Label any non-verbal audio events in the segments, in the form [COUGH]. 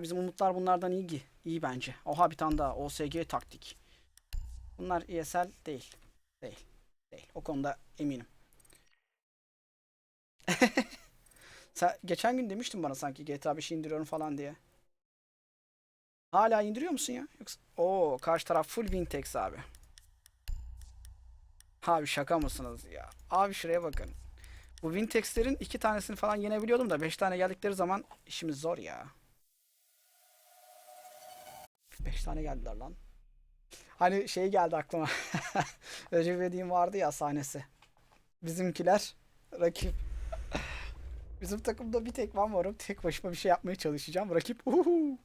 Bizim umutlar bunlardan iyi. ki- iyi bence. Oha bir tane daha. OSG taktik. Bunlar ESL değil. Değil. Değil. O konuda eminim. [LAUGHS] Sen geçen gün demiştin bana sanki GTA 5'i indiriyorum falan diye. Hala indiriyor musun ya? Yoksa Oo, karşı taraf full Wintex abi. Abi şaka mısınız ya? Abi şuraya bakın. Bu Wintex'lerin iki tanesini falan yenebiliyordum da beş tane geldikleri zaman işimiz zor ya. Beş tane geldiler lan. Hani şey geldi aklıma. [LAUGHS] Recep İvedik'in vardı ya sahnesi. Bizimkiler rakip. Bizim takımda bir tek ben varım. Tek başıma bir şey yapmaya çalışacağım. Rakip uhu.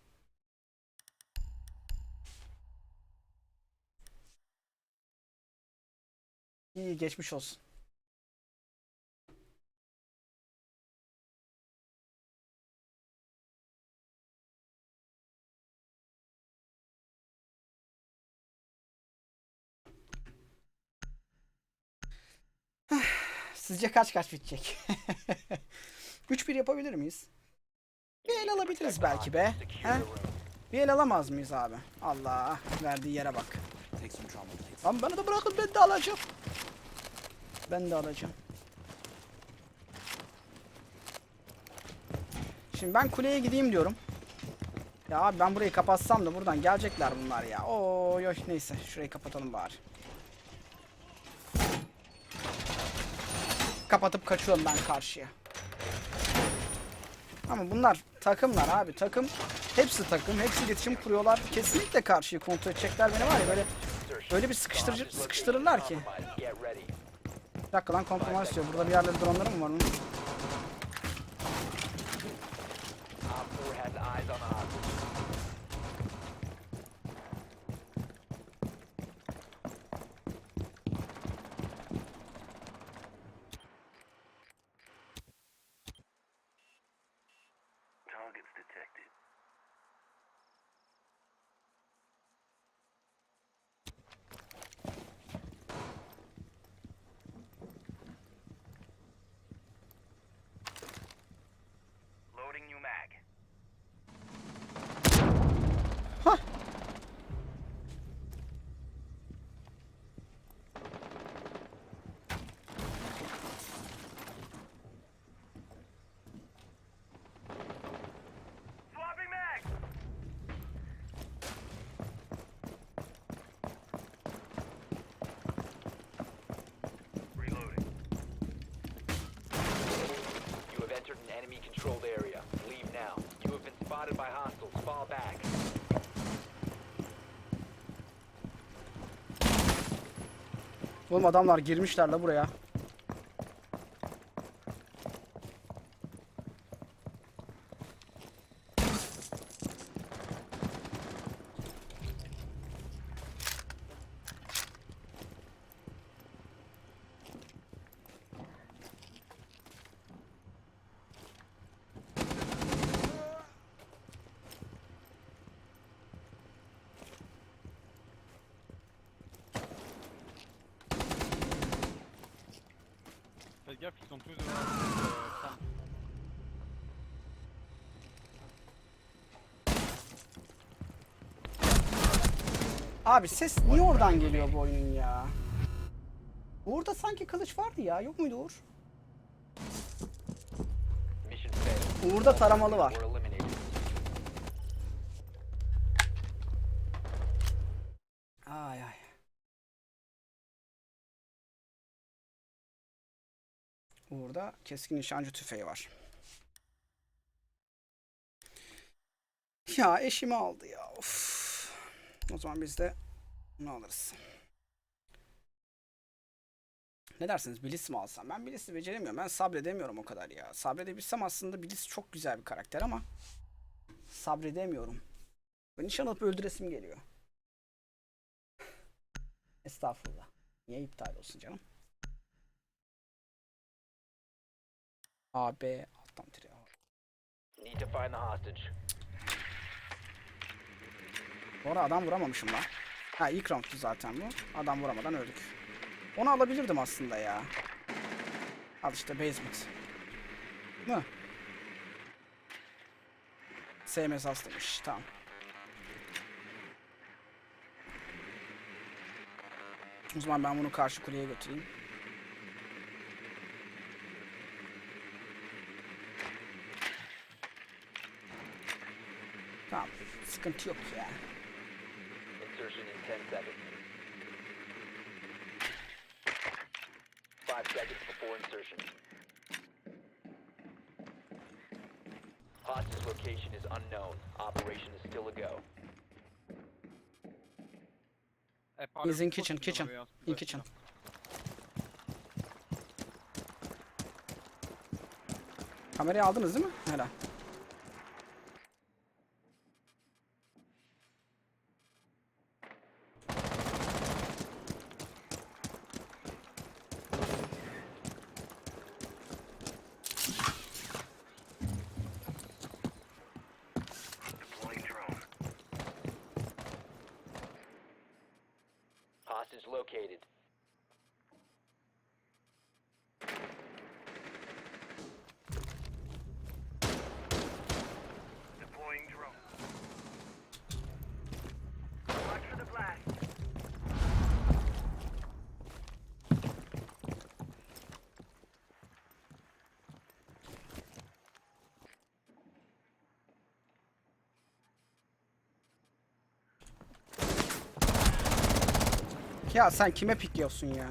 İyi geçmiş olsun. Sizce kaç kaç bitecek? [LAUGHS] 3-1 yapabilir miyiz? Bir el alabiliriz belki be. He? Bir el alamaz mıyız abi? Allah verdiği yere bak. Lan bana da bırakın ben de alacağım. Ben de alacağım. Şimdi ben kuleye gideyim diyorum. Ya abi ben burayı kapatsam da buradan gelecekler bunlar ya. Oo yoş neyse şurayı kapatalım bari. Kapatıp kaçıyorum ben karşıya. Ama bunlar takımlar abi takım. Hepsi takım. Hepsi iletişim kuruyorlar. Kesinlikle karşıyı kontrol edecekler beni var ya böyle öyle bir sıkıştırıcı sıkıştırırlar ki. Bir dakika lan kompromis istiyor. Burada bir yerlerde dronları mı var onun? Controlled area. Leave now. You have been spotted by hostiles. Fall back. Oğlum adamlar girmişler la buraya. Gaffe, ils sont tous devant euh, Sam. Abi ses niye oradan geliyor bu oyunun ya? Uğur'da sanki kılıç vardı ya. Yok muydu Uğur? Uğur'da taramalı var. Were eliminated. Ay ay. Uğur'da keskin nişancı tüfeği var. Ya eşimi aldı ya. Of. O zaman biz de bunu alırız. Ne dersiniz? Bliss mi alsam? Ben Bliss'i beceremiyorum. Ben sabredemiyorum o kadar ya. Sabredebilsem aslında Bliss çok güzel bir karakter ama sabredemiyorum. Ben nişan alıp öldüresim geliyor. Estağfurullah. Niye iptal olsun canım? A, B, alttan tire A. Need to find the hostage. Bu adam vuramamışım lan. Ha ilk roundtu zaten bu. Adam vuramadan öldük. Onu alabilirdim aslında ya. Al işte basement. Mı? SMS hastaymış. Tamam. O zaman ben bunu karşı kuleye götüreyim. Tamam. Sıkıntı yok ya. Insertion in 10 seconds. 5 seconds before insertion. Hostage location is unknown. Operation is still a go. He's in kitchen, it kitchen. In kitchen. Kamerayı aldınız değil mi? Helal. Deploying drone. Hostage located. Deploying drone. Watch for the blast. Ya sen kime pikliyorsun ya?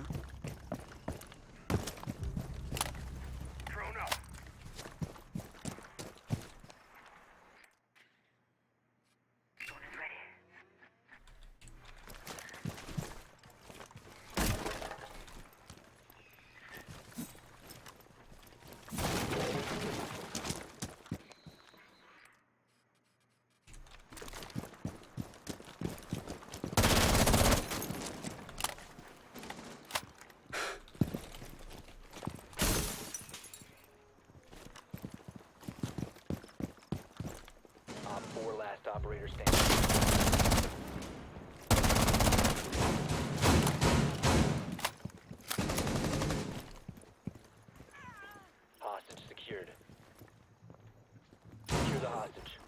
Operator standing. Hostage secured. Secure the hostage.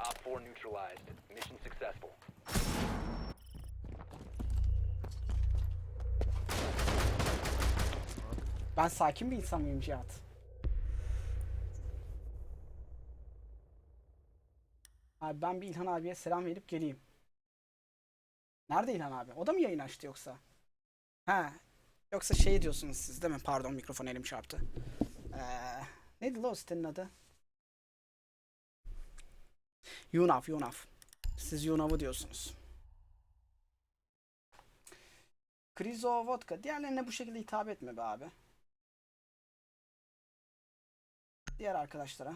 Op 4 neutralized. Mission successful. Ben sakin bir insan mıyım Cihat? Abi ben bir İlhan abiye selam verip geleyim. Nerede İlhan abi? O da mı yayın açtı yoksa? Ha. Yoksa şey diyorsunuz siz değil mi? Pardon mikrofon elim çarptı. Ee, neydi la o sitenin adı? Yunav, Yunav. Siz Yunav'ı diyorsunuz. Krizo Vodka. Diğerlerine bu şekilde hitap etme be abi. diğer arkadaşlara.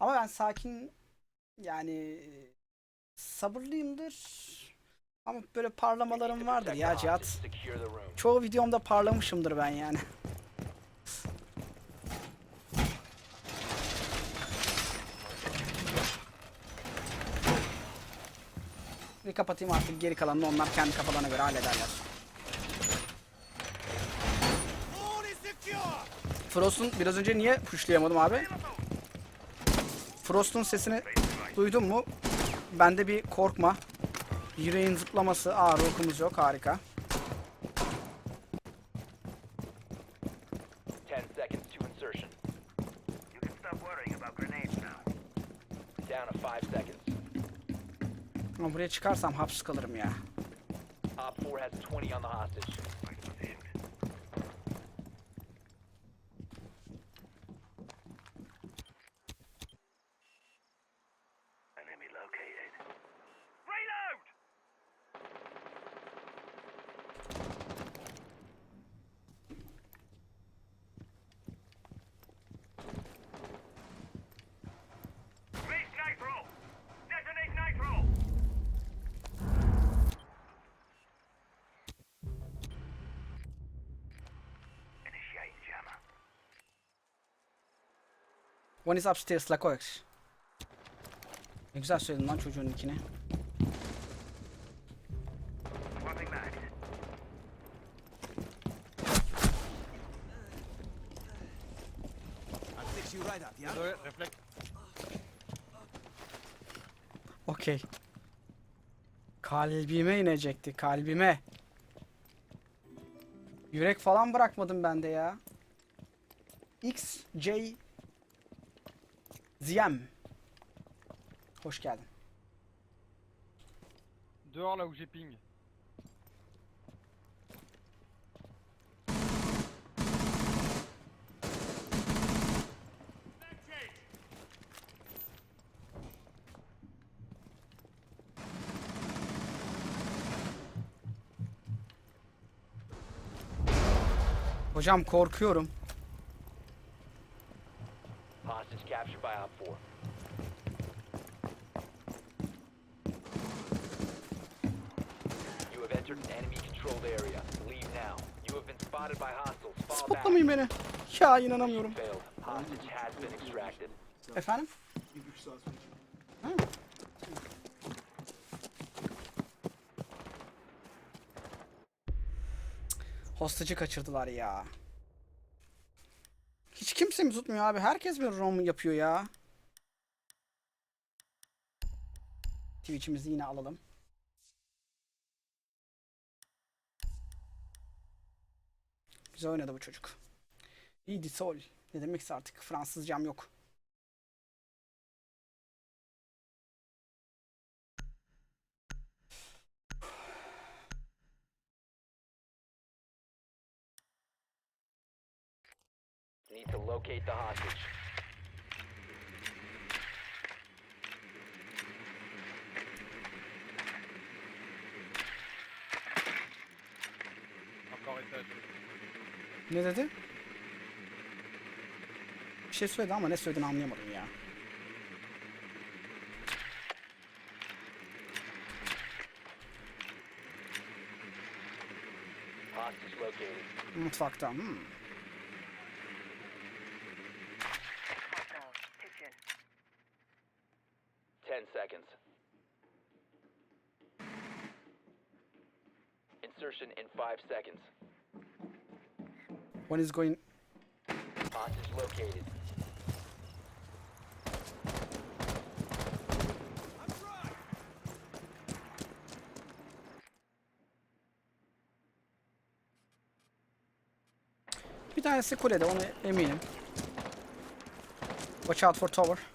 Ama ben sakin yani sabırlıyımdır. Ama böyle parlamalarım vardır ya Cihat. Çoğu videomda parlamışımdır ben yani. Bir kapatayım artık geri kalanını onlar kendi kafalarına göre hallederler. Frost'un biraz önce niye pushlayamadım abi? Frost'un sesini duydun mu? Bende bir korkma. Yüreğin zıplaması. Aa rokumuz yok harika. 10 seconds to insertion. You can stop worrying about grenades now. Down to 5 seconds. Ama buraya çıkarsam hapis kalırım ya. Op 4 has 20 on the hostage. One is upstairs Lakox. Ne güzel söyledin lan çocuğun ikini. Okey. Kalbime inecekti. Kalbime. Yürek falan bırakmadım ben de ya. X, J, ZM. Hoş geldin. Dehors là où j'ai ping. Hocam korkuyorum. Hostage captured by Op 4. You have entered an enemy controlled area. Leave now. You have been spotted by hostiles. Spotlamayın beni. Ya inanamıyorum. Efendim? Ha. Hostage'ı kaçırdılar ya. Hiç kimse mi tutmuyor abi? Herkes mi rom yapıyor ya? Twitch'imizi yine alalım. Güzel oynadı bu çocuk. İyiydi sol. Ne demekse artık Fransızcam yok. Need to locate the hostage. Encore étage. Ne dedi? Bir şey söyledi ama ne söylediğini anlayamadım ya. Mutfakta. Hmm. Ten seconds. Insertion in five seconds. One is going... Hostage located. Tanesi kulede onu eminim. Watch out for tower.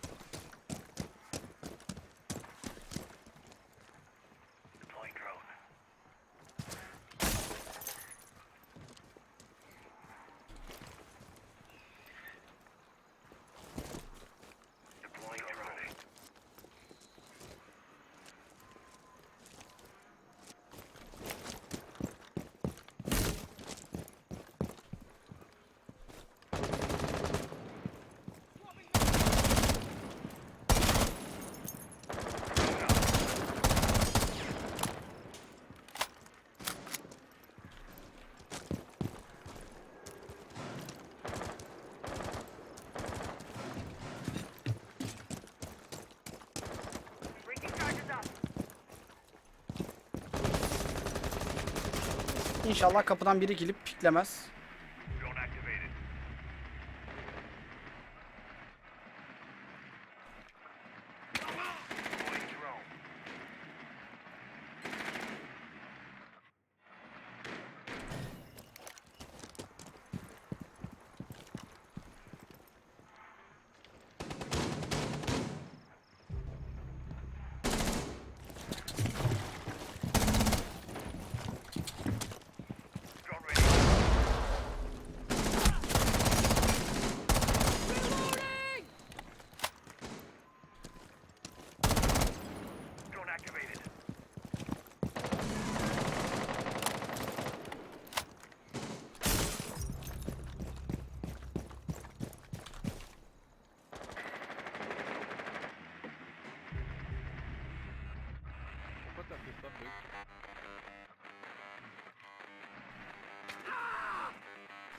İnşallah kapıdan biri gelip piklemez.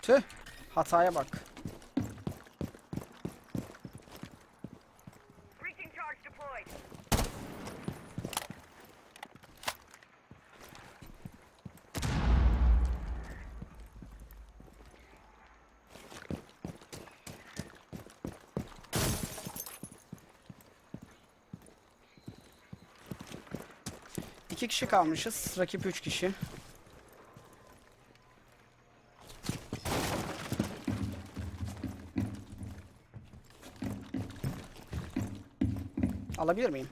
Tüh. Hataya bak. İki kişi kalmışız. Rakip üç kişi. Alabilir miyim?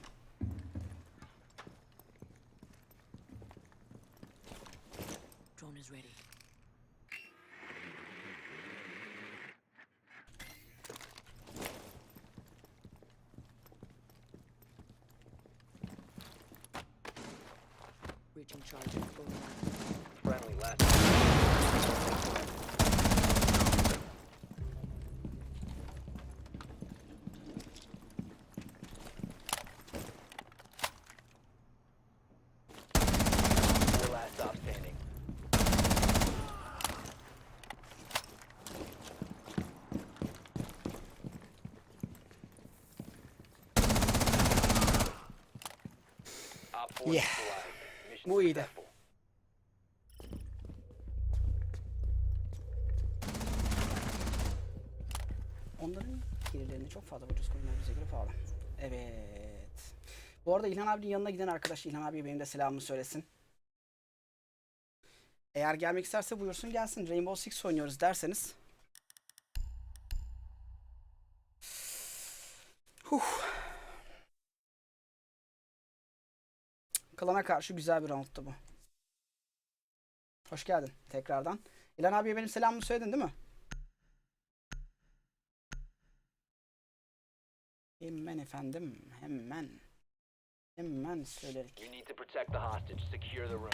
Yeah. Bu iyiydi. Onların gelirlerini çok fazla ucuz koyunlar bize göre pahalı. Evet. Bu arada İlhan abinin yanına giden arkadaş İlhan abiye benim de selamımı söylesin. Eğer gelmek isterse buyursun gelsin. Rainbow Six oynuyoruz derseniz. Huh. Klana karşı güzel bir roundtu bu. Hoş geldin tekrardan. İlhan abiye benim selamımı söyledin değil mi? Hemen efendim, hemen. Hemen söylerik. We need to protect the hostage. Secure the room.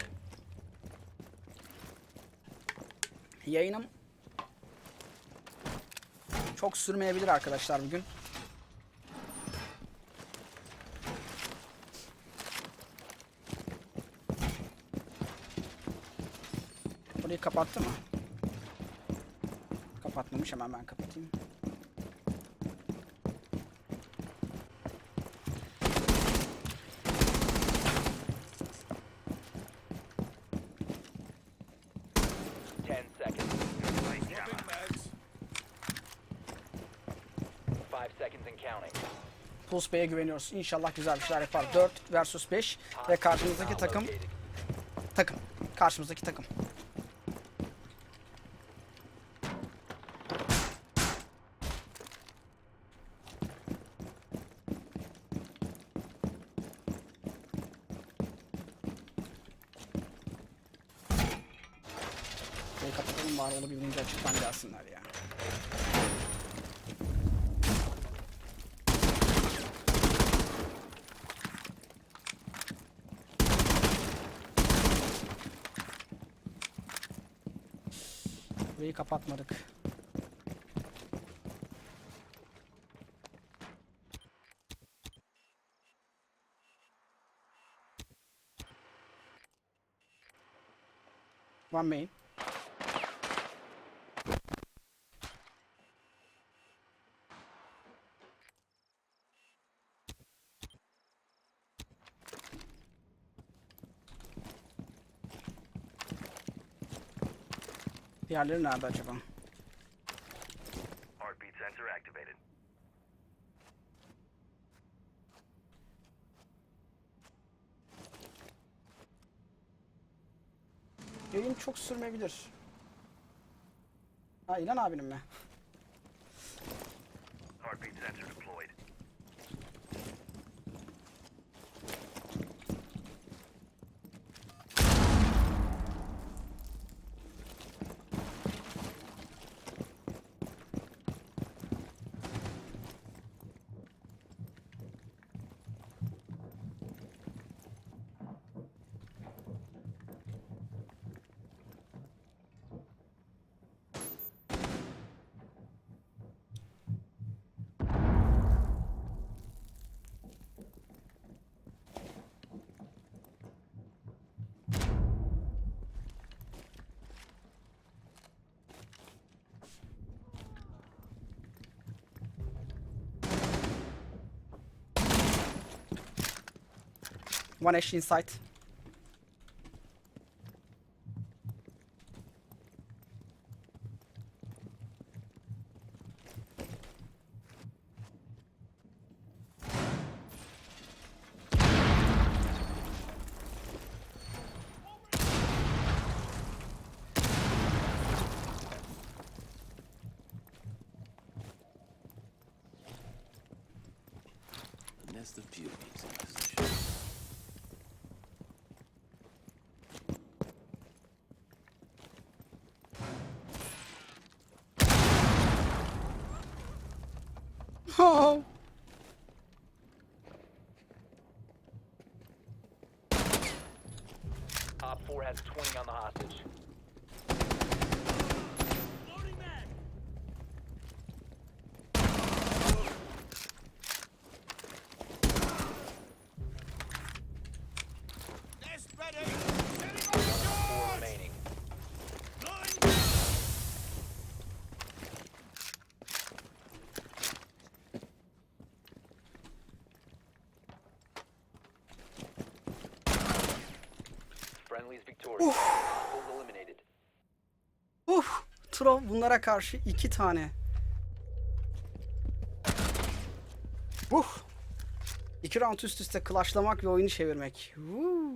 Yayınım çok sürmeyebilir arkadaşlar bugün. Burayı kapattı mı? Kapatmamış hemen ben kapatayım. Pulse Bey'e güveniyoruz. İnşallah güzel bir şeyler yapar. 4 versus 5 ve karşımızdaki takım takım. Karşımızdaki takım. Kapatalım bari onu birbirine açıktan gelsinler ya. Burayı kapatmadık. One main. Diğerleri nerede acaba? Heartbeat sensor activated. Yayın çok sürmeyebilir. Ha İlhan abinin mi? Heartbeat sensor One Ashe inside. of beauties. Op 4 has 20 on the hostage. Eliminated. Uf. Tro bunlara karşı iki tane. Uf. İki round üst üste klashlamak ve oyunu çevirmek. Woo.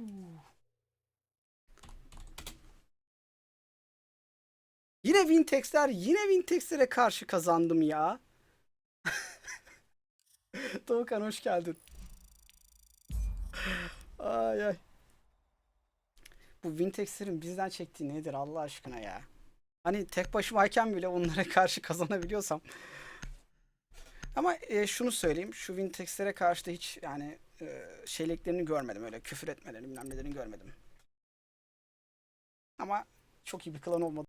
Yine Wintex'ler, yine Wintex'lere karşı kazandım ya. [LAUGHS] Doğukan hoş geldin. Ay ay. Bu Wintex'lerin bizden çektiği nedir Allah aşkına ya? Hani tek başımayken bile onlara [LAUGHS] karşı kazanabiliyorsam. Ama e, şunu söyleyeyim. Şu Wintex'lere karşı da hiç yani e, şeyliklerini görmedim. Öyle küfür etmelerini bilmem görmedim. Ama çok iyi bir klan olmadı.